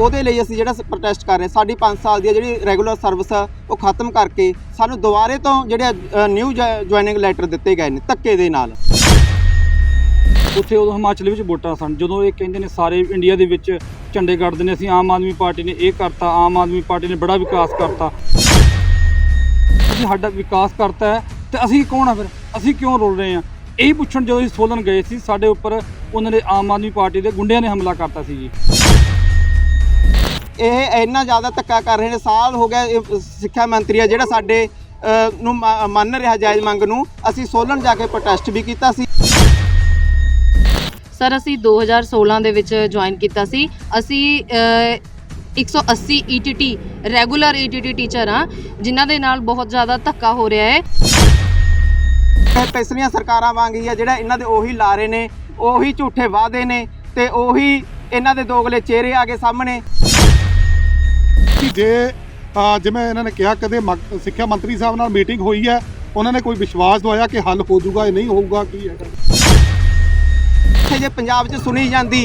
ਉਹਦੇ ਲਈ ਅਸੀਂ ਜਿਹੜਾ ਪ੍ਰੋਟੈਸਟ ਕਰ ਰਹੇ ਹਾਂ। ਸਾਡੀ 5 ਸਾਲ ਦੀ ਜਿਹੜੀ ਰੈਗੂਲਰ ਸਰਵਿਸ ਆ, ਉਹ ਖਤਮ ਕਰਕੇ ਸਾਨੂੰ ਦੁਬਾਰੇ ਤੋਂ ਜਿਹੜੇ ਨਿਊ ਜੁਆਇਨਿੰਗ ਲੈਟਰ ਦਿੱਤੇ ਗਏ ਨੇ, ਧੱਕੇ ਦੇ ਨਾਲ। ਉੱਥੇ ਉਦੋਂ ਹਿਮਾਚਲ ਵਿੱਚ ਵੋਟਾਂ ਸਨ। ਜਦੋਂ ਇਹ ਕਹਿੰਦੇ ਨੇ ਸਾਰੇ ਇੰਡੀਆ ਦੇ ਵਿੱਚ ਚੰਡੀਗੜ੍ਹ ਦੇ ਨੇ, ਅਸੀਂ ਆਮ ਆਦਮੀ ਪਾਰਟੀ ਨੇ ਇਹ ਕਰਤਾ, ਆਮ ਆਦਮੀ ਪਾਰਟੀ ਨੇ ਬੜਾ ਵਿਕਾਸ ਕਰਤਾ। ਅਸੀਂ ਸਾਡਾ ਵਿਕਾਸ ਕਰਤਾ ਹੈ ਤੇ ਅਸੀਂ ਕੌਣ ਆ ਫਿਰ? ਅਸੀਂ ਕਿਉਂ ਰੋਲ ਰਹੇ ਆ ਇਹੀ ਪੁੱਛਣ ਜਦੋਂ ਅਸੀਂ ਸੋਲਨ ਗਏ ਸੀ, ਸਾਡੇ ਉੱਪਰ ਉਹਨਾਂ ਨੇ ਆਮ ਆਦਮੀ ਪਾਰਟੀ ਦੇ ਗੁੰਡਿਆਂ ਨੇ ਹਮਲਾ ਕਰਤਾ ਸੀ ਜੀ। ਇਹ ਇੰਨਾ ਜ਼ਿਆਦਾ ਧੱਕਾ ਕਰ ਰਹੇ ਨੇ। ਸਾਲ ਹੋ ਗਿਆ ਇਹ ਸਿੱਖਿਆ ਮੰਤਰੀ ਆ ਜਿਹੜਾ ਸਾਡੇ ਅ, ਨੂੰ ਮ- ਮੰਨ ਰਿਹਾ ਜਾਇਜ਼ ਮੰਗ ਨੂੰ। ਅਸੀਂ ਸੋਲਨ ਜਾ ਕੇ ਪ੍ਰੋਟੈਸਟ ਵੀ ਕੀਤਾ ਸੀ। ਸਰ ਅਸੀਂ 2016 ਦੇ ਵਿੱਚ ਜੁਆਇਨ ਕੀਤਾ ਸੀ। ਅਸੀਂ ਅ, 180 ETT ਰੈਗੂਲਰ ETT ਟੀਚਰ ਆ ਜਿਨ੍ਹਾਂ ਦੇ ਨਾਲ ਬਹੁਤ ਜ਼ਿਆਦਾ ਧੱਕਾ ਹੋ ਰਿਹਾ ਹੈ। ਇਹ ਪਿਛਲੀਆਂ ਸਰਕਾਰਾਂ ਵਾਂਗ ਹੀ ਆ ਜਿਹੜਾ ਇਹਨਾਂ ਦੇ ਉਹੀ ਲਾਰੇ ਨੇ ਉਹੀ ਝੂਠੇ ਵਾਅਦੇ ਨੇ ਤੇ ਉਹੀ ਇਹਨਾਂ ਦੇ ਦੋਗਲੇ ਚਿਹਰੇ ਆ ਗਏ ਸਾਹਮਣੇ। ਕਿ ਜੇ ਜਿਵੇਂ ਇਹਨਾਂ ਨੇ ਕਿਹਾ ਕਦੇ ਸਿੱਖਿਆ ਮੰਤਰੀ ਸਾਹਿਬ ਨਾਲ ਮੀਟਿੰਗ ਹੋਈ ਹੈ ਉਹਨਾਂ ਨੇ ਕੋਈ ਵਿਸ਼ਵਾਸ ਦਵਾਇਆ ਕਿ ਹੱਲ ਹੋ ਜਾਊਗਾ ਇਹ ਨਹੀਂ ਹੋਊਗਾ ਕੀ ਹੈ? ਇੱਥੇ ਜੇ ਪੰਜਾਬ 'ਚ ਸੁਣੀ ਜਾਂਦੀ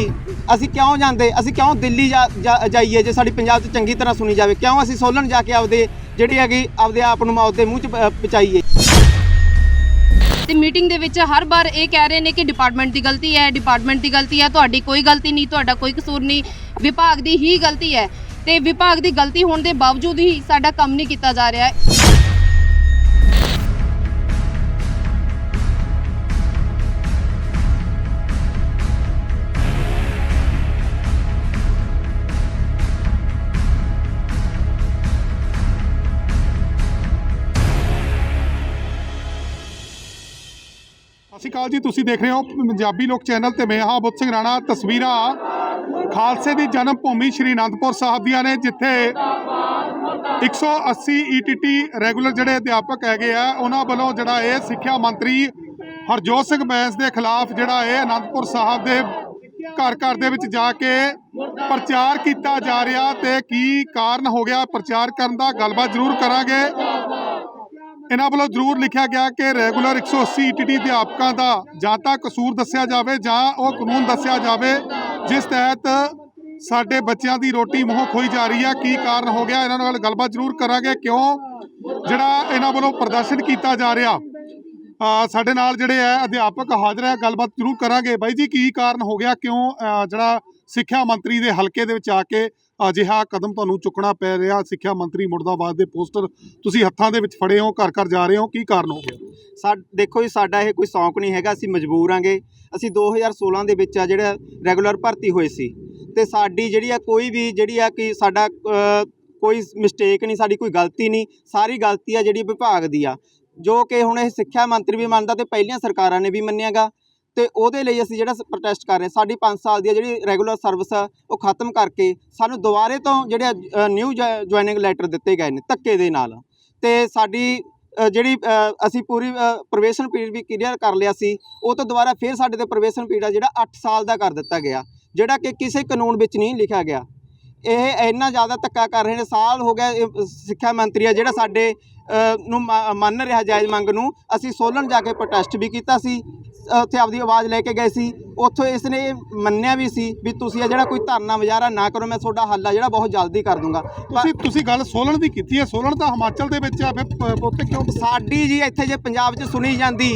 ਅਸੀਂ ਕਿਉਂ ਜਾਂਦੇ? ਅਸੀਂ ਕਿਉਂ ਦਿੱਲੀ ਜਾਈਏ ਜੇ ਸਾਡੀ ਪੰਜਾਬ 'ਚ ਚੰਗੀ ਤਰ੍ਹਾਂ ਸੁਣੀ ਜਾਵੇ? ਕਿਉਂ ਅਸੀਂ ਸੋਲਨ ਜਾ ਕੇ ਆਪਦੇ ਜਿਹੜੀ ਹੈਗੀ ਆਪਦੇ ਆਪ ਨੂੰ ਮੌਤ ਦੇ ਮੂੰਹ 'ਚ ਪ- ਪਹੁੰਚਾਈਏ? ਤੇ ਮੀਟਿੰਗ ਦੇ ਵਿੱਚ ਹਰ ਵਾਰ ਇਹ ਕਹਿ ਰਹੇ ਨੇ ਕਿ ਡਿਪਾਰਟਮੈਂਟ ਦੀ ਗਲਤੀ ਹੈ ਡਿਪਾਰਟਮੈਂਟ ਦੀ ਗਲਤੀ ਹੈ ਤੁਹਾਡੀ ਕੋਈ ਗਲਤੀ ਨਹੀਂ ਤੁਹਾਡਾ ਕੋਈ ਕਸੂਰ ਨਹੀਂ ਵਿਭਾਗ ਦੀ ਹੀ ਗਲਤੀ ਹੈ। ਤੇ ਵਿਭਾਗ ਦੀ ਗਲਤੀ ਹੋਣ ਦੇ ਬਾਵਜੂਦ ਹੀ ਸਾਡਾ ਕੰਮ ਨਹੀਂ ਕੀਤਾ ਜਾ ਰਿਹਾ ਹੈ। ਸਤਿ ਸ਼੍ਰੀ ਅਕਾਲ ਜੀ, ਤੁਸੀਂ ਦੇਖ ਰਹੇ ਹੋ ਪੰਜਾਬੀ ਲੋਕ ਚੈਨਲ ਤੇ ਮੈਂ ਹਾਂ ਬੁੱਧ ਸਿੰਘ ਰਾਣਾ। ਤਸਵੀਰਾਂ ਖਾਲਸੇ ਦੀ ਜਨਮ ਭੂਮੀ ਸ਼੍ਰੀ ਅਨੰਦਪੁਰ ਸਾਹਿਬ ਦੀਆਂ ਨੇ, ਜਿੱਥੇ 180 ETT ਰੈਗੂਲਰ ਜਿਹੜੇ ਅਧਿਆਪਕ ਹੈਗੇ ਆ, ਉਹਨਾਂ ਵੱਲੋਂ ਜਿਹੜਾ ਇਹ ਸਿੱਖਿਆ ਮੰਤਰੀ ਹਰਜੋਤ ਸਿੰਘ ਬੈਂਸ ਦੇ ਖਿਲਾਫ ਜਿਹੜਾ ਇਹ ਅਨੰਦਪੁਰ ਸਾਹਿਬ ਦੇ ਘਰ ਘਰ ਦੇ ਵਿੱਚ ਜਾ ਕੇ ਪ੍ਰਚਾਰ ਕੀਤਾ ਜਾ ਰਿਹਾ ਤੇ ਕੀ ਕਾਰਨ ਹੋ ਗਿਆ? ਪ੍ਰਚਾਰ ਕਰਨ ਦਾ ਗੱਲਬਾਤ ਜ਼ਰੂਰ ਕਰਾਂਗੇ। ਇਹਨਾਂ ਵੱਲੋਂ ਜ਼ਰੂਰ ਲਿਖਿਆ ਗਿਆ ਕਿ ਰੈਗੂਲਰ 180 ETT ਅਧਿਆਪਕਾਂ ਦਾ ਜਾਂ ਤਾਂ ਕਸੂਰ ਦੱਸਿਆ ਜਾਵੇ ਜਾਂ ਉਹ ਕਾਨੂੰਨ ਦੱਸਿਆ ਜਾਵੇ, ਜਿਸ ਤਹਿਤ ਸਾਡੇ ਬੱਚਿਆਂ ਦੀ ਰੋਟੀ ਮੂੰਹੋਂ ਖੋਈ ਜਾ ਰਹੀ ਹੈ ਕੀ ਕਾਰਨ ਹੋ ਗਿਆ? ਇਹਨਾਂ ਨਾਲ ਗੱਲਬਾਤ ਜ਼ਰੂਰ ਕਰਾਂਗੇ। ਕਿਉਂ? ਜਿਹੜਾ ਇਹਨਾਂ ਵੱਲੋਂ ਪ੍ਰਦਰਸ਼ਨ ਕੀਤਾ ਜਾ ਰਿਹਾ ਸਾਡੇ ਨਾਲ ਜਿਹੜੇ ਹੈ ਅਧਿਆਪਕ ਹਾਜ਼ਰ ਹੈ ਗੱਲਬਾਤ ਜ਼ਰੂਰ ਕਰਾਂਗੇ। ਬਾਈ ਜੀ, ਕੀ ਕਾਰਨ ਹੋ ਗਿਆ? ਕਿਉਂ ਜਿਹੜਾ ਸਿੱਖਿਆ ਮੰਤਰੀ ਦੇ ਹਲਕੇ ਦੇ ਵਿੱਚ ਆ ਕੇ ਅਜਿਹਾ ਕਦਮ ਤੁਹਾਨੂੰ ਚੁੱਕਣਾ ਪੈ ਰਿਹਾ, ਸਿੱਖਿਆ ਮੰਤਰੀ ਮੁਰਦਾਬਾਦ ਦੇ ਪੋਸਟਰ। ਤੁਸੀਂ ਹੱਥਾਂ ਦੇ ਵਿੱਚ ਫੜੇ ਹੋ, ਘਰ ਘਰ ਜਾ ਰਹੇ ਹੋ, ਕੀ ਕਾਰਨ ਹੋ ਗਿਆ? ਸਾ, ਦੇਖੋ ਜੀ, ਸਾਡਾ ਇਹ ਕੋਈ ਸ਼ੌਂਕ ਨਹੀਂ ਹੈਗਾ, ਅਸੀਂ ਮਜਬੂਰ ਆਂਗੇ ਅਸੀਂ 2016 ਦੇ ਵਿੱਚ ਆ ਜਿਹੜਾ ਰੈਗੂਲਰ ਭਰਤੀ ਹੋਏ ਸੀ। ਤੇ ਸਾਡੀ ਜਿਹੜੀ ਆ ਕੋਈ ਵੀ ਜਿਹੜੀ ਆ ਕਿ ਸਾਡਾ ਕੋਈ ਮਿਸਟੇਕ ਨਹੀਂ, ਸਾਡੀ ਕੋਈ ਗਲਤੀ ਨਹੀਂ, ਸਾਰੀ ਗਲਤੀ ਆ ਜਿਹੜੀ ਵਿਭਾਗ ਦੀ ਆ। ਜੋ ਕਿ ਹੁਣ ਇਹ ਸਿੱਖਿਆ ਮੰਤਰੀ ਵੀ ਮੰਨਦਾ ਤੇ ਪਹਿਲੀਆਂ ਸਰਕਾਰਾਂ ਨੇ ਵੀ ਮੰਨਿਆਗਾ। ਤੇ ਉਹਦੇ ਲਈ ਅਸੀਂ ਜਿਹੜਾ ਪ੍ਰੋਟੈਸਟ ਕਰ ਰਹੇ ਸਾਡੀ 5 ਸਾਲ ਦੀ ਜਿਹੜੀ ਰੈਗੂਲਰ ਸਰਵਿਸ ਆ, ਉਹ ਖਤਮ ਕਰਕੇ ਸਾਨੂੰ ਦੁਬਾਰੇ ਤੋਂ ਜਿਹੜੇ ਨਿਊ ਜੁਆਇਨਿੰਗ ਲੈਟਰ ਦਿੱਤੇ ਗਏ ਨੇ, ਧੱਕੇ ਦੇ ਨਾਲ। ਤੇ ਸਾਡੀ ਜਿਹੜੀ ਅਸੀਂ ਪੂਰੀ ਪ੍ਰੋਬੇਸ਼ਨ ਪੀਰੀਅਡ ਵੀ ਕਲੀਅਰ ਕਰ ਲਿਆ ਸੀ, ਉਹ ਤੋਂ ਦੁਬਾਰਾ ਫਿਰ ਸਾਡੇ ਤੇ ਪ੍ਰਵੇਸ਼ਨ ਪੀਰੀਅਡ ਜਿਹੜਾ 8 ਸਾਲ ਦਾ ਕਰ ਦਿੱਤਾ ਗਿਆ। ਜਿਹੜਾ ਕਿ ਕਿਸੇ ਕਾਨੂੰਨ ਵਿੱਚ ਨਹੀਂ ਲਿਖਿਆ ਗਿਆ। ਇਹ ਇੰਨਾ ਜ਼ਿਆਦਾ ਧੱਕਾ ਕਰ ਰਹੇ ਨੇ, ਸਾਲ ਹੋ ਗਿਆ ਸਿੱਖਿਆ ਮੰਤਰੀ ਆ, ਜਿਹੜਾ ਸਾਡੇ ਨੂੰ ਮ- ਮੰਨ ਰਿਹਾ ਜਾਇਜ਼ ਮੰਗ ਨੂੰ, ਅਸੀਂ ਸੋਲਣ ਜਾ ਕੇ ਪ੍ਰੋਟੈਸਟ ਵੀ ਕੀਤਾ ਸੀ। ਉੱਥੇ ਆਪਦੀ ਆਵਾਜ਼ ਲੈ ਕੇ ਗਏ ਸੀ। ਉੱਥੋਂ ਇਸ ਨੇ ਇਹ ਮੰਨਿਆ ਵੀ ਸੀ ਵੀ ਤੁਸੀਂ ਆ ਜਿਹੜਾ ਕੋਈ ਧਰਨਾ ਮੁਜ਼ਾਹਰਾ ਨਾ ਕਰੋ ਮੈਂ ਤੁਹਾਡਾ ਹੱਲ ਆ ਜਿਹੜਾ ਬਹੁਤ ਜਲਦੀ ਕਰ ਦੂੰਗਾ। ਤੁਸੀਂ ਤੁਸੀਂ ਗੱਲ ਸੋਲਣ ਦੀ ਕੀਤੀ ਹੈ। ਸੋਲਣ ਤਾਂ ਹਿਮਾਚਲ ਦੇ ਵਿੱਚ ਆ ਫਿਰ ਉੱਥੇ ਕਿਉਂ? ਸਾਡੀ ਜੀ ਇੱਥੇ ਜੇ ਪੰਜਾਬ 'ਚ ਸੁਣੀ ਜਾਂਦੀ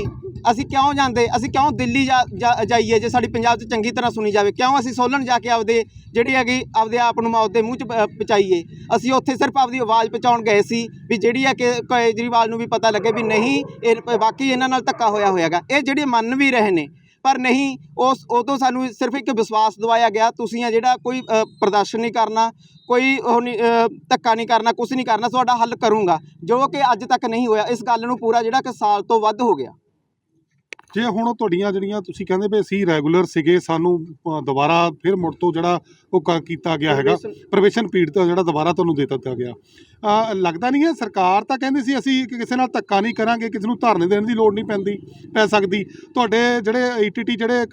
ਅਸੀਂ ਕਿਉਂ ਜਾਂਦੇ? ਅਸੀਂ ਕਿਉਂ ਦਿੱਲੀ ਜਾ- ਜਾ- ਜਾਈਏ ਜੇ ਸਾਡੀ ਪੰਜਾਬ 'ਚ ਚੰਗੀ ਤਰ੍ਹਾਂ ਸੁਣੀ ਜਾਵੇ? ਕਿਉਂ ਅਸੀਂ ਸੋਲਨ ਜਾ ਕੇ ਆਪਦੇ ਜਿਹੜੀ ਹੈਗੀ ਆਪਦੇ ਆਪ ਨੂੰ ਮੌਤ ਦੇ ਮੂੰਹ 'ਚ ਪ- ਪਹੁੰਚਾਈਏ? ਅਸੀਂ ਉੱਥੇ ਸਿਰਫ ਆਪਦੀ ਆਵਾਜ਼ ਪਹੁੰਚਾਉਣ ਗਏ ਸੀ ਵੀ ਜਿਹੜੀ ਹੈ ਕਿ ਕੇਜਰੀਵਾਲ ਨੂੰ ਵੀ ਪਤਾ ਲੱਗੇ ਵੀ ਨਹੀਂ, ਇਹ ਬਾਕੀ ਇਹਨਾਂ ਨਾਲ ਧੱਕਾ ਹੋਇਆ ਹੋਇਆਗਾ ਇਹ ਜਿਹੜੇ ਮੰਨ ਵੀ ਰਹੇ ਨੇ, ਪਰ ਨਹੀਂ, ਉਸ, ਉਦੋਂ ਸਾਨੂੰ ਸਿਰਫ ਇੱਕ ਵਿਸ਼ਵਾਸ ਦਵਾਇਆ ਗਿਆ, ਤੁਸੀਂ ਆ ਜਿਹੜਾ ਕੋਈ ਪ੍ਰਦਰਸ਼ਨ ਨਹੀਂ ਕਰਨਾ, ਕੋਈ ਉਹ ਨਹੀਂ ਧੱਕਾ ਨਹੀਂ ਕਰਨਾ ਕੁਝ ਨਹੀਂ ਕਰਨਾ, ਤੁਹਾਡਾ ਹੱਲ ਕਰੂੰਗਾ, ਜੋ ਕਿ ਅੱਜ ਤੱਕ ਨਹੀਂ ਹੋਇਆ। ਇਸ ਗੱਲ ਨੂੰ ਪੂਰਾ ਜਿਹੜਾ ਕਿ ਸਾਲ ਤੋਂ ਵੱਧ ਹੋ ਗਿਆ। ਜੇ ਹੁਣ ਤੁਹਾਡੀਆਂ ਜਿਹੜੀਆਂ ਤੁਸੀਂ ਕਹਿੰਦੇ ਵੀ ਅਸੀਂ ਰੈਗੂਲਰ ਸੀਗੇ ਸਾਨੂੰ ਅ, ਦੁਬਾਰਾ ਫਿਰ ਮੁੜ ਤੋਂ ਜਿਹੜਾ ਉਹ ਕ- ਕੀਤਾ ਗਿਆ ਹੈਗਾ। ਪ੍ਰਵੇਸ਼ਨ ਪੀੜ ਤੋਂ ਜਿਹੜਾ ਦੁਬਾਰਾ ਤੁਹਾਨੂੰ ਦੇ ਦਿੱਤਾ ਗਿਆ। ਅ, ਲੱਗਦਾ ਨਹੀਂ ਹੈ ਸਰਕਾਰ ਤਾਂ ਕਹਿੰਦੀ ਸੀ ਅਸੀਂ ਕਿ ਕਿਸੇ ਨਾਲ ਧੱਕਾ ਨਹੀਂ ਕਰਾਂਗੇ ਕਿਸੇ ਨੂੰ ਧਰਨੇ ਦੇਣ ਦੀ ਲੋੜ ਨਹੀਂ ਪੈਂਦੀ ਪੈ ਸਕਦੀ। ਤੁਹਾਡੇ ਜਿਹੜੇ ਈਟੀਟੀ ਜਿਹੜੇ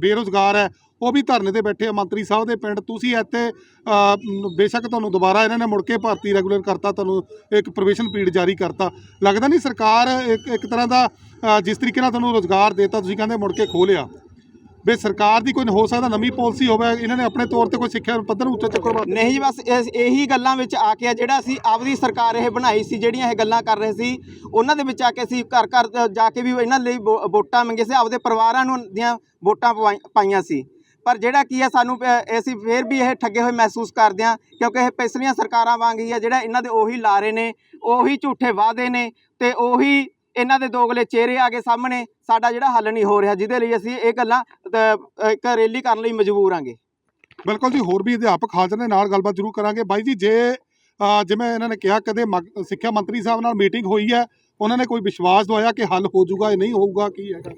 ਬੇਰੁਜ਼ਗਾਰ ਹੈ ਉਹ ਵੀ ਧਰਨੇ ਤੇ ਬੈਠੇ ਆ, ਮੰਤਰੀ ਸਾਹਿਬ ਦੇ ਪਿੰਡ। ਤੁਸੀਂ ਇੱਥੇ ਬੇਸ਼ੱਕ ਤੁਹਾਨੂੰ ਦੁਬਾਰਾ ਇਹਨਾਂ ਨੇ ਮੁੜ ਕੇ ਭਰਤੀ ਰੈਗੂਲਰ ਕਰਤਾ, ਤੁਹਾਨੂੰ ਇੱਕ ਪ੍ਰਵੇਸ਼ਨ ਪੀੜ ਜਾਰੀ ਕਰਤਾ। ਲੱਗਦਾ ਨਹੀਂ ਸਰਕਾਰ ਇੱਕ ਇੱਕ ਤਰ੍ਹਾਂ ਦਾ ਜਿਸ ਤਰੀਕੇ ਨਾਲ ਤੁਹਾਨੂੰ ਰੋਜ਼ਗਾਰ ਦੇਤਾ, ਤੁਸੀਂ ਕਹਿੰਦੇ ਮੁੜ ਕੇ ਖੋਹ ਵੀ ਸਰਕਾਰ ਦੀ ਕੋਈ ਹੋ ਸਕਦਾ ਨਵੀਂ ਪਾਲਿਸੀ ਹੋਵੇ, ਇਹਨਾਂ ਨੇ ਆਪਣੇ ਤੌਰ ਤੇ ਕੋਈ ਸਿੱਖਿਆ ਪੱਧਰ ਉੱਚਾ ਚੱਕਰ ਨਹੀਂ ਜੀ, ਬਸ ਇਸ- ਇਹੀ ਗੱਲਾਂ ਵਿੱਚ ਆ ਕੇ ਜਿਹੜਾ ਅਸੀਂ ਆਪਦੀ ਸਰਕਾਰ ਇਹ ਬਣਾਈ ਸੀ, ਜਿਹੜੀਆਂ ਇਹ ਗੱਲਾਂ ਕਰ ਰਹੇ ਸੀ, ਉਹਨਾਂ ਦੇ ਵਿੱਚ ਆ ਕੇ ਅਸੀਂ ਘਰ ਘਰ ਜਾ ਕੇ ਵੀ ਇਹਨਾਂ ਲਈ ਵੋ- ਵੋਟਾਂ ਮੰਗੇ ਸੀ, ਆਪਦੇ ਪਰਿਵਾਰਾਂ ਨੂੰ ਦੀਆਂ ਵੋਟਾਂ ਪਵਾਈ- ਪਾਈਆਂ ਸੀ। ਪਰ ਜਿਹੜਾ ਕੀ ਹੈ ਸਾਨੂੰ ਅਸੀਂ ਫੇਰ ਵੀ ਇਹ ਠੱਗੇ ਹੋਏ ਮਹਿਸੂਸ ਕਰਦੇ ਹਾਂ, ਕਿਉਂਕਿ ਇਹ ਪਿਛਲੀਆਂ ਸਰਕਾਰਾਂ ਵਾਂਗ ਹੀ ਆ ਜਿਹੜਾ ਇਹਨਾਂ ਦੇ ਉਹੀ ਲਾਰੇ ਨੇ, ਉਹੀ ਝੂਠੇ ਵਾਅਦੇ ਨੇ ਤੇ ਉਹੀ ਇਹਨਾਂ ਦੇ ਦੋਗਲੇ ਚਿਹਰੇ ਆ ਕੇ ਸਾਹਮਣੇ ਸਾਡਾ ਜਿਹੜਾ ਹੱਲ ਨਹੀਂ ਹੋ ਰਿਹਾ, ਜਿਹਦੇ ਲਈ ਅਸੀਂ ਇਹ ਗੱਲਾਂ ਇੱਕ ਰੈਲੀ ਕਰਨ ਲਈ ਮਜਬੂਰ ਆਂਗੇ ਬਿਲਕੁਲ ਜੀ, ਹੋਰ ਵੀ ਅਧਿਆਪਕ ਹਾਜ਼ਰ ਨੇ ਨਾਲ ਗੱਲਬਾਤ ਜ਼ਰੂਰ ਕਰਾਂਗੇ। ਬਾਈ ਜੀ, ਜੇ ਜਿਵੇਂ ਇਹਨਾਂ ਨੇ ਕਿਹਾ, ਕਦੇ ਮਗ- ਸਿੱਖਿਆ ਮੰਤਰੀ ਸਾਹਿਬ ਨਾਲ ਮੀਟਿੰਗ ਹੋਈ ਹੈ, ਉਹਨਾਂ ਨੇ ਕੋਈ ਵਿਸ਼ਵਾਸ ਦਵਾਇਆ ਕਿ ਹੱਲ ਹੋ ਜਾਊਗਾ ਇਹ ਨਹੀਂ ਹੋਊਗਾ, ਕੀ ਹੈਗਾ?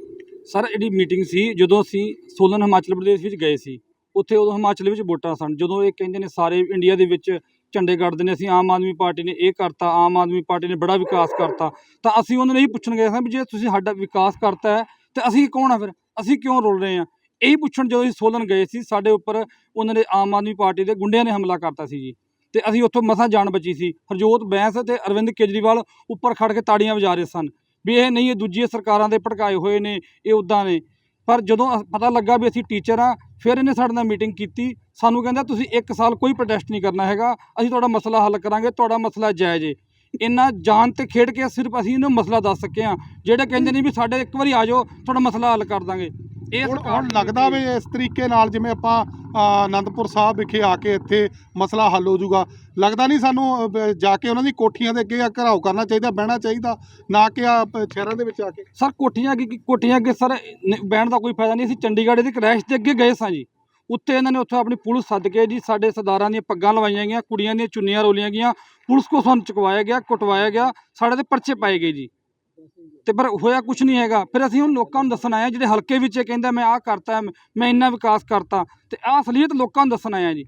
ਸਰ, ਇਹਦੀ ਮੀਟਿੰਗ ਸੀ ਜਦੋਂ ਅਸੀਂ ਸੋਲਨ ਹਿਮਾਚਲ ਪ੍ਰਦੇਸ਼ ਵਿੱਚ ਗਏ ਸੀ। ਉੱਥੇ ਉਦੋਂ ਹਿਮਾਚਲ ਵਿੱਚ ਵੋਟਾਂ ਸਨ। ਜਦੋਂ ਇਹ ਕਹਿੰਦੇ ਨੇ ਸਾਰੇ ਇੰਡੀਆ ਦੇ ਵਿੱਚ ਝੰਡੇ ਗੱਡਦੇ ਨੇ, ਅਸੀਂ ਆਮ ਆਦਮੀ ਪਾਰਟੀ ਨੇ ਇਹ ਕਰਤਾ, ਆਮ ਆਦਮੀ ਪਾਰਟੀ ਨੇ ਬੜਾ ਵਿਕਾਸ ਕਰਤਾ, ਤਾਂ ਅਸੀਂ ਉਹਨਾਂ ਨੂੰ ਇਹ ਪੁੱਛਣ ਗਏ ਸਾਂ ਵੀ ਜੇ ਤੁਸੀਂ ਸਾਡਾ ਵਿਕਾਸ ਕਰਤਾ ਹੈ, ਤੇ ਅਸੀਂ ਕੌਣ ਆ ਫਿਰ? ਅਸੀਂ ਕਿਉਂ ਰੋਲ ਰਹੇ ਹਾਂ? ਇਹੀ ਪੁੱਛਣ ਜਦੋਂ ਅਸੀਂ ਸੋਲਨ ਗਏ ਸੀ, ਸਾਡੇ ਉੱਪਰ ਉਹਨਾਂ ਨੇ ਆਮ ਆਦਮੀ ਪਾਰਟੀ ਦੇ ਗੁੰਡਿਆਂ ਨੇ ਹਮਲਾ ਕਰਤਾ ਸੀ ਜੀ। ਤੇ ਅਸੀਂ ਉੱਥੋਂ ਮਸਾਂ ਜਾਨ ਬਚੀ ਸੀ। ਹਰਜੋਤ ਬੈਂਸ ਤੇ ਅਰਵਿੰਦ ਕੇਜਰੀਵਾਲ ਉੱਪਰ ਖੜ ਕੇ ਤਾੜੀਆਂ ਵਜਾ ਰਹੇ ਸਨ। ਵੀ ਇਹ ਨਹੀਂ, ਇਹ ਦੂਜੀਆਂ ਸਰਕਾਰਾਂ ਦੇ ਭੜਕਾਏ ਹੋਏ ਨੇ, ਇਹ ਉਦਾਂ ਨੇ। ਪਰ ਜਦੋਂ ਅ- ਪਤਾ ਲੱਗਾ ਵੀ ਅਸੀਂ ਟੀਚਰ ਆ, ਫਿਰ ਇਹਨੇ ਸਾਡੇ ਨਾਲ ਮੀਟਿੰਗ ਕੀਤੀ। ਸਾਨੂੰ ਕਹਿੰਦਾ, ਤੁਸੀਂ ਇੱਕ ਸਾਲ ਕੋਈ ਪ੍ਰੋਟੈਸਟ ਨਹੀਂ ਕਰਨਾ ਹੈਗਾ। ਅਸੀਂ ਤੁਹਾਡਾ ਮਸਲਾ ਹੱਲ ਕਰਾਂਗੇ, ਤੁਹਾਡਾ ਮਸਲਾ ਜਾਇਜ਼ ਏ। ਇੰਨਾ ਜਾਨ ਤੇ ਖੇਡ ਕੇ ਸਿਰਫ ਅਸੀਂ ਇਹਨੂੰ ਮਸਲਾ ਦੱਸ ਸਕੇ ਆ, ਜਿਹੜੇ ਕਹਿੰਦੇ ਨੇ ਵੀ ਸਾਡੇ ਇੱਕ ਵਾਰੀ ਆ ਜਾਓ, ਤੁਹਾਡਾ ਮਸਲਾ ਹੱਲ ਕਰ ਦਾਂਗੇ। ਇਹ ਹੁਣ ਹੁਣ ਲੱਗਦਾ ਵੀ ਇਸ ਤਰੀਕੇ ਨਾਲ ਜਿਵੇਂ ਆਪਾਂ ਆਨੰਦਪੁਰ ਸਾਹਿਬ ਵਿਖੇ ਆ ਕੇ ਇੱਥੇ ਮਸਲਾ ਹੱਲ ਹੋ ਜਾਊਗਾ। ਲੱਗਦਾ ਨਹੀਂ ਸਾਨੂੰ ਅ, ਜਾ ਕੇ ਉਹਨਾਂ ਦੀ ਕੋਠੀਆਂ ਦੇ ਅੱਗੇ ਘਰਾਓ ਕਰਨਾ ਚਾਹੀਦਾ ਬਹਿਣਾ ਚਾਹੀਦਾ ਨਾ ਕਿ ਆ ਪ- ਸ਼ਹਿਰਾਂ ਦੇ ਵਿੱਚ ਆ ਕੇ। ਸਰ ਕੋਠੀਆਂ ਕੀ ਕੀ- ਕੋਠੀਆਂ ਅੱਗੇ ਸਰ ਨ- ਬਹਿਣ ਦਾ ਕੋਈ ਫਾਇਦਾ ਨਹੀਂ ਅਸੀਂ ਚੰਡੀਗੜ੍ਹ ਦੀ ਕ੍ਰੈਸ਼ ਦੇ ਅੱਗੇ ਗਏ ਸਾਂ ਜੀ। ਉੱਥੇ ਇਹਨਾਂ ਨੇ ਉੱਥੇ ਆਪਣੀ ਪੁਲਿਸ ਸੱਦ ਕੇ ਜੀ ਸਾਡੇ ਸਰਦਾਰਾਂ ਦੀਆਂ ਪੱਗਾਂ ਲਵਾਈਆਂ ਗਈਆਂ ਕੁੜੀਆਂ ਦੀਆਂ ਚੁੰਨੀਆਂ ਰੋਲੀਆਂ ਗਈਆਂ ਪੁਲਿਸ ਕੋ ਸਾਨੂੰ ਚੁਕਵਾਇਆ ਗਿਆ ਕੁਟਵਾਇਆ ਗਿਆ ਸਾਡੇ ਤੇ ਪਰਚੇ ਪਾਏ ਗਏ ਜੀ। ਤੇ ਪਰ ਹੋਇਆ ਕੁਝ ਨਹੀਂ ਹੈਗਾ। ਫਿਰ ਅਸੀਂ ਹੁਣ ਲੋਕਾਂ ਨੂੰ ਦੱਸਣ ਆਇਆ ਜਿਹੜੇ ਹਲਕੇ ਵਿੱਚ ਇਹ ਕਹਿੰਦਾ ਮੈਂ ਆਹ ਕਰਤਾ, ਮੈਂ ਇੰਨਾ ਵਿਕਾਸ ਕਰਤਾ। ਤੇ ਆਹ ਅਸਲੀਅਤ ਲੋਕਾਂ ਨੂੰ ਦੱਸਣ ਆਇਆ ਜੀ।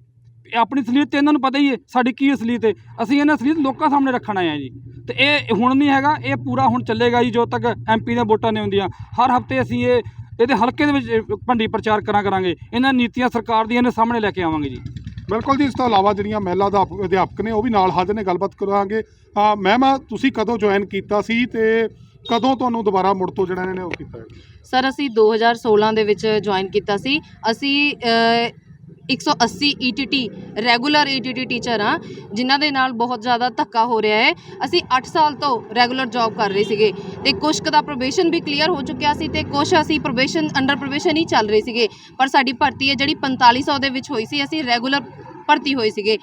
ਆਪਣੀ ਅਸਲੀਅਤ ਤੇ ਇਹਨਾਂ ਨੂੰ ਪਤਾ ਹੀ ਹੈ, ਸਾਡੀ ਕੀ ਅਸਲੀਅਤ ਹੈ। ਅਸੀਂ ਇਹਨਾਂ ਅਸਲੀਅਤ ਲੋਕਾਂ ਸਾਹਮਣੇ ਰੱਖਣ ਆਏ ਹਾਂ ਜੀ। ਤੇ ਇਹ ਹੁਣ ਨਹੀਂ ਹੈਗਾ, ਇਹ ਪੂਰਾ ਹੁਣ ਚੱਲੇਗਾ ਜੀ, ਜਦੋਂ ਤੱਕ ਐਮਪੀ ਦੀਆਂ ਵੋਟਾਂ ਨਹੀਂ ਹੁੰਦੀਆਂ। ਹਰ ਹਫ਼ਤੇ ਅਸੀਂ ਇਹ, ਇਹਦੇ ਹਲਕੇ ਦੇ ਵਿੱਚ ਭੰਡੀ ਪ੍ਰਚਾਰ ਕਰਾਂ ਕਰਾਂਗੇ। ਇਹਨਾਂ ਨੀਤੀਆਂ ਸਰਕਾਰ ਦੀਆਂ ਇਹਨਾਂ ਸਾਹਮਣੇ ਲੈ ਕੇ ਆਵਾਂਗੇ ਜੀ। ਬਿਲਕੁਲ ਜੀ, ਇਸ ਤੋਂ ਇਲਾਵਾ ਜਿਹੜੀਆਂ ਮਹਿਲਾ ਅਧਿਆਪਕ ਅਧਿਆਪਕ ਨੇ, ਉਹ ਵੀ ਨਾਲ ਹਾਜ਼ਰ ਨੇ। ਗੱਲਬਾਤ ਕਰਾਂਗੇ। ਮੈਮ ਤੁਸੀਂ ਕਦੋਂ ਜੁਆਇਨ ਕੀਤਾ ਸੀ ਤੇ ਕਦੋਂ ਤੁਹਾਨੂੰ ਦੁਬਾਰਾ ਮੁੜ ਤੋਂ ਜਿਹੜਾ ਇਹਨਾਂ ਨੇ ਉਹ ਕੀਤਾ ਹੈ? ਸਰ ਅਸੀਂ 2016 ਦੇ ਵਿੱਚ ਜੁਆਇਨ ਕੀਤਾ ਸੀ। ਅਸੀਂ ਅ, 180 ETT ਰੈਗੂਲਰ ETT ਟੀਚਰ ਆ ਜਿਨ੍ਹਾਂ ਦੇ ਨਾਲ ਬਹੁਤ ਜ਼ਿਆਦਾ ਧੱਕਾ ਹੋ ਰਿਹਾ ਹੈ। ਅਸੀਂ 8 ਸਾਲ ਤੋਂ ਰੈਗੂਲਰ ਜੌਬ ਕਰ ਰਹੇ ਸੀਗੇ ਤੇ ਕੁਛ ਕੁ ਦਾ ਪ੍ਰੋਬੇਸ਼ਨ ਵੀ ਕਲੀਅਰ ਹੋ ਚੁੱਕਿਆ ਸੀ ਤੇ ਕੁਛ ਅਸੀਂ ਪ੍ਰੋਬੇਸ਼ਨ ਅੰਡਰ ਪ੍ਰੋਬੇਸ਼ਨ ਹੀ ਚੱਲ ਰਹੇ ਸੀਗੇ। ਪਰ ਸਾਡੀ ਭਰਤੀ ਹੈ ਜਿਹੜੀ 4500 ਦੇ ਵਿੱਚ ਹੋਈ ਸੀ ਅਸੀਂ ਰੈਗੂਲਰ ਭਰਤੀ ਹੋਏ ਸੀਗੇ।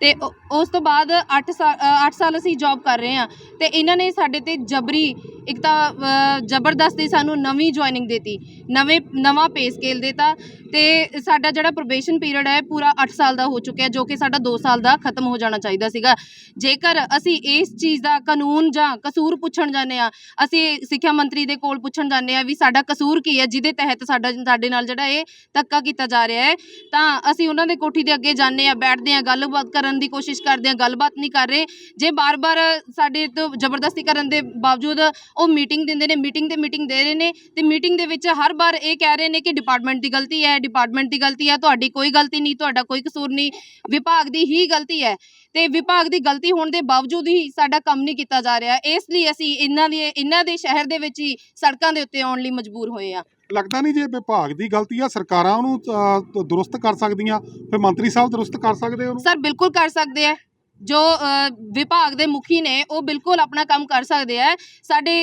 ਤੇ ਉ- ਉਸ ਤੋਂ ਬਾਅਦ 8 ਸਾਲ 8 ਸਾਲ ਅਸੀਂ ਜੌਬ ਕਰ ਰਹੇ ਹਾਂ। ਤੇ ਇਹਨਾਂ ਨੇ ਸਾਡੇ ਤੇ ਜਬਰੀ ਇੱਕ ਤਾਂ ਅ, ਜ਼ਬਰਦਸਤੀ ਸਾਨੂੰ ਨਵੀਂ ਜੁਆਇਨਿੰਗ ਦਿੱਤੀ ਨਵੇਂ ਨਵਾਂ ਪੇ ਸਕੇਲ ਦਿੱਤਾ ਤੇ ਸਾਡਾ ਜਿਹੜਾ ਪ੍ਰੋਬੇਸ਼ਨ ਪੀਰੀਅਡ ਹੈ ਪੂਰਾ 8 ਸਾਲ ਦਾ ਹੋ ਚੁੱਕਿਆ ਜੋ ਕਿ ਸਾਡਾ 2 ਸਾਲ ਦਾ ਖਤਮ ਹੋ ਜਾਣਾ ਚਾਹੀਦਾ ਸੀਗਾ। ਜੇਕਰ ਅਸੀਂ ਇਸ ਚੀਜ਼ ਦਾ ਕਾਨੂੰਨ ਜਾਂ ਕਸੂਰ ਪੁੱਛਣ ਜਾਂਦੇ ਆ ਅਸੀਂ ਸਿੱਖਿਆ ਮੰਤਰੀ ਦੇ ਕੋਲ ਪੁੱਛਣ ਜਾਂਦੇ ਆ ਵੀ ਸਾਡਾ ਕਸੂਰ ਕੀ ਹੈ ਜਿਹਦੇ ਤਹਿਤ ਸਾਡਾ ਸਾਡੇ ਨਾਲ ਜਿਹੜਾ ਇਹ ਧੱਕਾ ਕੀਤਾ ਜਾ ਰਿਹਾ ਹੈ ਤਾਂ ਅਸੀਂ ਉਹਨਾਂ ਦੇ ਕੋਠੀ ਦੇ ਅੱਗੇ ਜਾਂਦੇ ਆ ਬੈਠਦੇ ਆ ਗੱਲਬਾਤ ਕਰਨ ਦੀ ਕੋਸ਼ਿਸ਼ ਕਰਦੇ ਆ ਗੱਲਬਾਤ ਨਹੀਂ ਕਰ ਰਹੇ। ਜੇ ਬਾਰ-ਬਾਰ ਸਾਡੇ ਤੋਂ ਜ਼ਬਰਦਸਤੀ ਕਰਨ ਦੇ ਬਾਵਜੂਦ ਉਹ ਮੀਟਿੰਗ ਦਿੰਦੇ ਨੇ ਮੀਟਿੰਗ ਤੇ ਮੀਟਿੰਗ ਦੇ ਰਹੇ ਨੇ ਤੇ ਮੀਟਿੰਗ ਦੇ ਵਿੱਚ ਹਰ ਵਾਰ ਇਹ ਕਹਿ ਰਹੇ ਨੇ ਕਿ ਡਿਪਾਰਟਮੈਂਟ ਦੀ ਗਲਤੀ ਹੈ ਡਿਪਾਰਟਮੈਂਟ ਦੀ ਗਲਤੀ ਹੈ ਤੁਹਾਡੀ ਕੋਈ ਗਲਤੀ ਨਹੀਂ ਤੁਹਾਡਾ ਕੋਈ ਕਸੂਰ ਨਹੀਂ ਵਿਭਾਗ ਦੀ ਹੀ ਗਲਤੀ ਹੈ ਤੇ ਵਿਭਾਗ ਦੀ ਗਲਤੀ ਹੋਣ ਦੇ ਬਾਵਜੂਦ ਹੀ ਸਾਡਾ ਕੰਮ ਨਹੀਂ ਕੀਤਾ ਜਾ ਰਿਹਾ। ਇਸ ਲਈ ਅਸੀਂ ਇਹਨਾਂ ਦੀ ਇਹਨਾਂ ਦੇ ਸ਼ਹਿਰ ਦੇ ਵਿੱਚ ਹੀ ਸੜਕਾਂ ਦੇ ਉੱਤੇ ਆਉਣ ਲਈ ਮਜਬੂਰ ਹੋਏ ਆ ਲੱਗਦਾ ਨਹੀਂ ਜੇ ਵਿਭਾਗ ਦੀ ਗਲਤੀ ਆ ਸਰਕਾਰਾਂ ਉਹਨੂੰ ਦੁਰਸਤ ਕਰ ਸਕਦੀਆਂ ਫਿਰ ਮੰਤਰੀ ਸਾਹਿਬ ਦੁਰਸਤ ਕਰ ਸਕਦੇ ਉਹਨੂੰ? ਸਰ ਬਿਲਕੁਲ ਕਰ ਸਕਦੇ ਆ। ਜੋ ਵਿਭਾਗ ਦੇ ਮੁਖੀ ਨੇ, ਉਹ ਬਿਲਕੁਲ ਆਪਣਾ ਕੰਮ ਕਰ ਸਕਦੇ ਆ। ਸਾਡੇ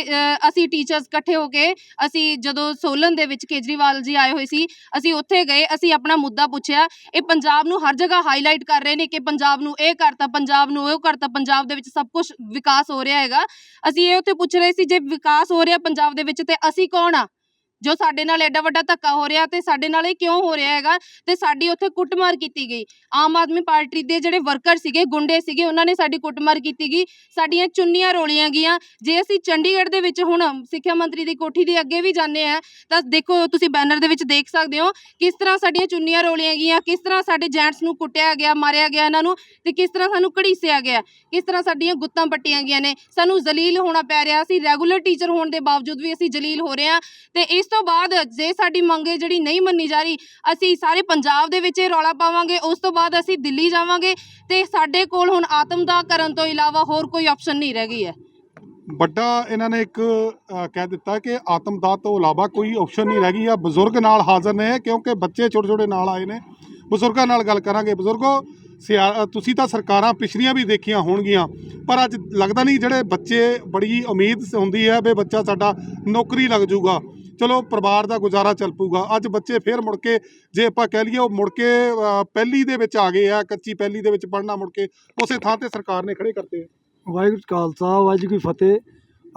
ਅਸੀਂ ਟੀਚਰਸ ਇਕੱਠੇ ਹੋ ਕੇ, ਅਸੀਂ ਜਦੋਂ ਸੋਲਨ ਦੇ ਵਿੱਚ ਕੇਜਰੀਵਾਲ ਜੀ ਆਏ ਹੋਏ ਸੀ, ਅਸੀਂ ਉੱਥੇ ਗਏ, ਅਸੀਂ ਆਪਣਾ ਮੁੱਦਾ ਪੁੱਛਿਆ। ਇਹ ਪੰਜਾਬ ਨੂੰ ਹਰ ਜਗ੍ਹਾ ਹਾਈਲਾਈਟ ਕਰ ਰਹੇ ਨੇ ਕਿ ਪੰਜਾਬ ਨੂੰ ਇਹ ਕਰਤਾ, ਪੰਜਾਬ ਨੂੰ ਉਹ ਕਰਤਾ, ਪੰਜਾਬ ਦੇ ਵਿੱਚ ਸਭ ਕੁਝ ਵਿਕਾਸ ਹੋ ਰਿਹਾ ਹੈਗਾ। ਅਸੀਂ ਇਹ ਉੱਥੇ ਪੁੱਛ ਰਹੇ ਸੀ, ਜੇ ਵਿਕਾਸ ਹੋ ਰਿਹਾ ਪੰਜਾਬ ਦੇ ਵਿੱਚ, ਤੇ ਅਸੀਂ ਕੌਣ ਆ? ਜੋ ਸਾਡੇ ਨਾਲ ਐਡਾ ਵੱਡਾ ਧੱਕਾ ਹੋ ਰਿਹਾ ਤੇ ਸਾਡੇ ਨਾਲ ਇਹ ਕਿਉਂ ਹੋ ਰਿਹਾ ਹੈਗਾ? ਤੇ ਸਾਡੀ ਉੱਥੇ ਕੁੱਟਮਾਰ ਕੀਤੀ ਗਈ। ਆਮ ਆਦਮੀ ਪਾਰਟੀ ਦੇ ਜਿਹੜੇ ਵਰਕਰ ਸੀਗੇ, ਗੁੰਡੇ ਸੀਗੇ, ਉਹਨਾਂ ਨੇ ਸਾਡੀ ਕੁੱਟਮਾਰ ਕੀਤੀ ਗਈ। ਸਾਡੀਆਂ ਚੁੰਨੀਆਂ ਰੋਲੀਆਂ ਗਈਆਂ। ਜੇ ਅਸੀਂ ਚੰਡੀਗੜ੍ਹ ਦੇ ਵਿੱਚ ਹੁਣ ਸਿੱਖਿਆ ਮੰਤਰੀ ਦੀ ਕੋਠੀ ਦੇ ਅੱਗੇ ਵੀ ਜਾਂਦੇ ਆ ਤਾਂ ਦੇਖੋ, ਤੁਸੀਂ ਬੈਨਰ ਦੇ ਵਿੱਚ ਦੇਖ ਸਕਦੇ ਹੋ ਕਿਸ ਤਰ੍ਹਾਂ ਸਾਡੀਆਂ ਚੁੰਨੀਆਂ ਰੋਲੀਆਂ ਗਈਆਂ, ਕਿਸ ਤਰ੍ਹਾਂ ਸਾਡੇ ਜੈਂਟਸ ਨੂੰ ਕੁੱਟਿਆ ਗਿਆ, ਮਾਰਿਆ ਗਿਆ ਇਹਨਾਂ ਨੂੰ ਤੇ ਕਿਸ ਤਰ੍ਹਾਂ ਸਾਨੂੰ ਘੜੀਸਿਆ ਗਿਆ, ਕਿਸ ਤਰ੍ਹਾਂ ਸਾਡੀਆਂ ਗੁੱਤਾਂ ਪੱਟੀਆਂ ਗਈਆਂ ਨੇ। ਸਾਨੂੰ ਜ਼ਲੀਲ ਹੋਣਾ ਪੈ ਰਿਹਾ। ਅਸੀਂ ਰੈਗੂਲਰ ਟੀਚਰ ਹੋਣ ਦੇ ਬਾਵਜੂਦ ਵੀ ਅਸੀਂ ਜਲੀਲ ਹੋ ਰਹੇ ਹਾਂ ਤੇ ਇਸ ਤੋਂ ਬਾਅਦ ਜੇ ਸਾਡੀ ਮੰਗ ਹੈ ਜਿਹੜੀ ਨਹੀਂ ਮੰਨੀ ਜਾ ਰਹੀ ਅਸੀਂ ਸਾਰੇ ਪੰਜਾਬ ਦੇ ਵਿੱਚ ਇਹ ਰੌਲਾ ਪਾਵਾਂਗੇ ਉਸ ਤੋਂ ਬਾਅਦ ਅਸੀਂ ਦਿੱਲੀ ਜਾਵਾਂਗੇ ਤੇ ਸਾਡੇ ਕੋਲ ਹੁਣ ਆਤਮਦਾਹ ਕਰਨ ਤੋਂ ਇਲਾਵਾ ਹੋਰ ਕੋਈ ਆਪਸ਼ਨ ਨਹੀਂ ਰਹਿ ਗਈ ਹੈ। ਵੱਡਾ ਇਹਨਾਂ ਨੇ ਇੱਕ ਅ, ਕਹਿ ਦਿੱਤਾ ਕਿ ਆਤਮਦਾਤ ਤੋਂ ਇਲਾਵਾ ਕੋਈ ਆਪਸ਼ਨ ਨਹੀਂ ਰਹਿ ਗਈ ਆ। ਬਜ਼ੁਰਗ ਨਾਲ ਹਾਜ਼ਰ ਨੇ ਕਿਉਂਕਿ ਬੱਚੇ ਛੋਟੇ ਛੋਟੇ ਨਾਲ ਆਏ ਨੇ। ਬਜ਼ੁਰਗਾਂ ਨਾਲ ਗੱਲ ਕਰਾਂਗੇ। ਬਜ਼ੁਰਗੋ ਸਿਆ- ਅ, ਤੁਸੀਂ ਤਾਂ ਸਰਕਾਰਾਂ ਪਿਛਲੀਆਂ ਵੀ ਦੇਖੀਆਂ ਹੋਣਗੀਆਂ ਪਰ ਅੱਜ ਲੱਗਦਾ ਨਹੀਂ ਜਿਹੜੇ ਬੱਚੇ ਬੜੀ ਉਮੀਦ ਹੁੰਦੀ ਹੈ ਵੀ ਬੱਚਾ ਸਾਡਾ ਨੌਕਰੀ ਲੱਗ ਜਾਊਗਾ ਚਲੋ ਪਰਿਵਾਰ ਦਾ ਗੁਜ਼ਾਰਾ ਚੱਲ ਪਊਗਾ। ਅੱਜ ਬੱਚੇ ਫੇਰ ਮੁੜ ਕੇ ਜੇ ਆਪਾਂ ਕਹਿ ਲਈਏ ਉਹ ਮੁੜ ਕੇ ਪਹਿਲੀ ਦੇ ਵਿੱਚ ਆ ਗਏ ਆ, ਕੱਚੀ ਪਹਿਲੀ ਦੇ ਵਿੱਚ ਪੜ੍ਹਨਾ ਮੁੜ ਕੇ, ਉਸੇ ਥਾਂ ਤੇ ਸਰਕਾਰ ਨੇ ਖੜੇ ਕਰਤੇ ਵਾਹਿਗੁਰੂ ਖਾਲਸਾ, ਵਾਹਿਗੁਰੂ ਜੀ ਫਤਿਹ।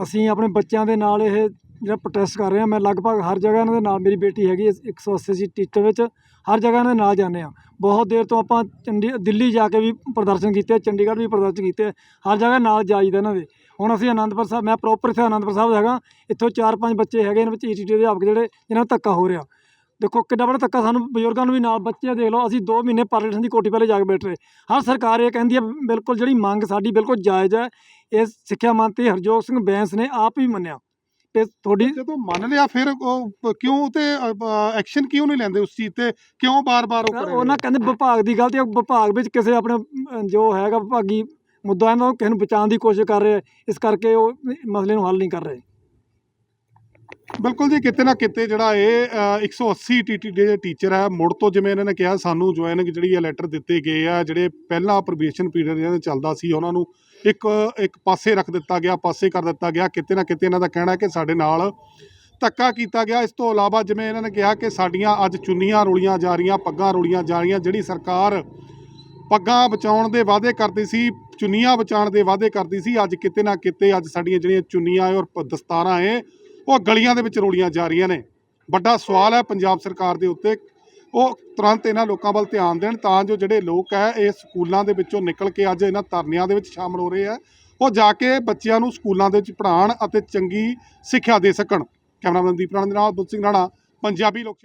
ਅਸੀਂ ਆਪਣੇ ਬੱਚਿਆਂ ਦੇ ਨਾਲ ਇਹ ਜਿਹੜਾ ਪ੍ਰੋਟੈਸਟ ਕਰ ਰਹੇ ਹਾਂ, ਮੈਂ ਲਗਭਗ ਹਰ ਜਗ੍ਹਾ ਇਹਨਾਂ ਦੇ ਨਾਲ ਮੇਰੀ ਬੇਟੀ ਹੈਗੀ ਹੈ 180 ਸੀ ਟੀਚਰ ਵਿੱਚ। ਹਰ ਜਗ੍ਹਾ ਇਹਨਾਂ ਦੇ ਨਾਲ ਜਾਂਦੇ ਹਾਂ। ਬਹੁਤ ਦੇਰ ਤੋਂ ਆਪਾਂ ਚੰਡੀ, ਦਿੱਲੀ ਜਾ ਕੇ ਵੀ ਪ੍ਰਦਰਸ਼ਨ ਕੀਤੇ, ਚੰਡੀਗੜ੍ਹ ਵੀ ਪ੍ਰਦਰਸ਼ਨ ਕੀਤੇ, ਹਰ ਜਗ੍ਹਾ ਨਾਲ ਜਾਈਦਾ ਇਹਨਾਂ ਦੇ। ਹੁਣ ਅਸੀਂ ਅਨੰਦਪੁਰ ਸਾਹਿਬ, ਮੈਂ ਪ੍ਰੋਪਰ ਇੱਥੇ ਅਨੰਦਪੁਰ ਸਾਹਿਬ ਹੈਗਾ, ਇੱਥੋਂ ਚਾਰ ਪੰਜ ਬੱਚੇ ਹੈਗੇ ਇਹਨਾਂ ਵਿੱਚ ਈਟੀਟੀ ਦੇ ਅਧਿਆਪਕ ਜਿਹੜੇ ਜਿਹਨਾਂ ਨੂੰ ਧੱਕਾ ਹੋ ਰਿਹਾ। ਦੇਖੋ, ਕਿੱਡਾ ਬੜਾ ਧੱਕਾ ਸਾਨੂੰ ਬਜ਼ੁਰਗਾਂ ਨੂੰ ਵੀ ਨਾਲ, ਬੱਚੇ ਦੇਖ ਲਓ, ਅਸੀਂ 2 ਮਹੀਨੇ ਪਾਰਲੀਮੈਂਟ ਦੀ ਕੋਠੀ ਪਹਿਲੇ ਜਾ ਕੇ ਬੈਠ ਰਹੇ। ਹਰ ਸਰਕਾਰ ਇਹ ਕਹਿੰਦੀ ਹੈ, ਬਿਲਕੁਲ ਜਿਹੜੀ ਮੰਗ ਸਾਡੀ ਬਿਲਕੁਲ ਜਾਇਜ਼ ਹੈ। ਇਹ ਸਿੱਖਿਆ ਮੰਤਰੀ ਹਰਜੋਤ ਸਿੰਘ ਬੈਂਸ ਨੇ ਆਪ ਹੀ ਮੰਨਿਆ। ਤੇ ਤੁਹਾਡੀ ਜਦੋਂ ਮੰਨ ਲਿਆ ਫਿਰ ਉਹ ਕਿਉਂ ਤੇ ਐਕਸ਼ਨ ਕਿਉਂ ਨਹੀਂ ਲੈਂਦੇ ਉਸ ਚੀਜ਼ ਤੇ? ਕਿਉਂ ਬਾਰ-ਬਾਰ ਉਹ ਕਰ? ਉਹਨਾਂ ਕਹਿੰਦੇ ਵਿਭਾਗ ਦੀ ਗਲਤੀ ਹੈ ਵਿਭਾਗ ਵਿੱਚ ਕਿਸੇ ਆਪਣੇ ਜੋ ਹੈਗਾ ਵਿਭਾਗੀ ਮੁੱਦਾ ਇਹਨਾਂ ਨੂੰ ਕਿਸੇ ਨੂੰ ਬਚਾਉਣ ਦੀ ਕੋਸ਼ਿਸ਼ ਕਰ ਰਹੇ ਇਸ ਕਰਕੇ ਉਹ ਮਸਲੇ ਨੂੰ ਹੱਲ ਨਹੀਂ ਕਰ ਰਹੇ। ਬਿਲਕੁਲ ਜੀ ਕਿਤੇ ਨਾ ਕਿਤੇ ਜਿਹੜਾ ਇਹ ਅ, 180 ਟੀਟੀ ਦੇ ਟੀਚਰ ਹੈ ਮੁੜ ਤੋਂ ਜਿਵੇਂ ਇਹਨਾਂ ਨੇ ਕਿਹਾ ਸਾਨੂੰ ਜੁਆਇਨਿੰਗ ਜਿਹੜੀ ਹੈ ਲੈਟਰ ਦਿੱਤੇ ਗਏ ਆ ਜਿਹੜੇ ਪਹਿਲਾਂ ਪ੍ਰੋਬੇਸ਼ਨ ਪੀਰੀਅਡ ਇਹਨਾਂ ਦਾ ਚੱਲਦਾ ਸੀ ਉਹਨਾਂ ਨੂੰ ਇੱਕ ਇੱਕ ਪਾਸੇ ਰੱਖ ਦਿੱਤਾ ਗਿਆ, ਪਾਸੇ ਕਰ ਦਿੱਤਾ ਗਿਆ। ਕਿਤੇ ਨਾ ਕਿਤੇ ਇਹਨਾਂ ਦਾ ਕਹਿਣਾ ਹੈ ਕਿ ਸਾਡੇ ਨਾਲ ਧੱਕਾ ਕੀਤਾ ਗਿਆ। ਇਸ ਤੋਂ ਇਲਾਵਾ ਜਿਵੇਂ ਇਹਨਾਂ ਨੇ ਕਿਹਾ ਕਿ ਸਾਡੀਆਂ ਅੱਜ ਚੁੰਨੀਆਂ ਰੋਲੀਆਂ ਜਾ ਰਹੀਆਂ, ਪੱਗਾਂ ਰੋਲੀਆਂ ਜਾ ਰਹੀਆਂ, ਜਿਹੜੀ ਸਰਕਾਰ ਪੱਗਾਂ ਬਚਾਉਣ ਦੇ ਵਾਅਦੇ ਕਰਦੀ ਸੀ, ਚੁੰਨੀਆਂ ਬਚਾਉਣ ਦੇ ਵਾਅਦੇ ਕਰਦੀ ਸੀ, ਅੱਜ ਕਿਤੇ ਨਾ ਕਿਤੇ ਅੱਜ ਸਾਡੀਆਂ ਜਿਹੜੀਆਂ ਚੁੰਨੀਆਂ ਔਰ ਪ- ਦਸਤਾਰਾਂ ਏ ਉਹ ਗਲੀਆਂ ਦੇ ਵਿੱਚ ਰੋਲੀਆਂ ਜਾ ਰਹੀਆਂ ਨੇ। ਵੱਡਾ ਸਵਾਲ ਹੈ ਪੰਜਾਬ ਸਰਕਾਰ ਦੇ ਉੱਤੇ। ਉਹ ਤੁਰੰਤ ਇਹਨਾਂ ਲੋਕਾਂ ਵੱਲ ਧਿਆਨ ਦੇਣ ਤਾਂ ਜੋ ਜਿਹੜੇ ਲੋਕ ਹੈ, ਇਹ ਸਕੂਲਾਂ ਦੇ ਵਿੱਚੋਂ ਨਿਕਲ ਕੇ ਅੱਜ ਇਹਨਾਂ ਧਰਨਿਆਂ ਦੇ ਵਿੱਚ ਸ਼ਾਮਲ ਹੋ ਰਹੇ ਆ ਉਹ ਜਾ ਕੇ ਬੱਚਿਆਂ ਨੂੰ ਸਕੂਲਾਂ ਦੇ ਵਿੱਚ ਪੜ੍ਹਾਉਣ ਅਤੇ ਚੰਗੀ ਸਿੱਖਿਆ ਦੇ ਸਕਣ। ਕੈਮਰਾਮੈਨ ਦੀਪ ਰਾਣਾ ਦੇ ਨਾਲ ਬੁੱਧ ਸਿੰਘ ਰਾਣਾ, ਪੰਜਾਬੀ ਲੋਕ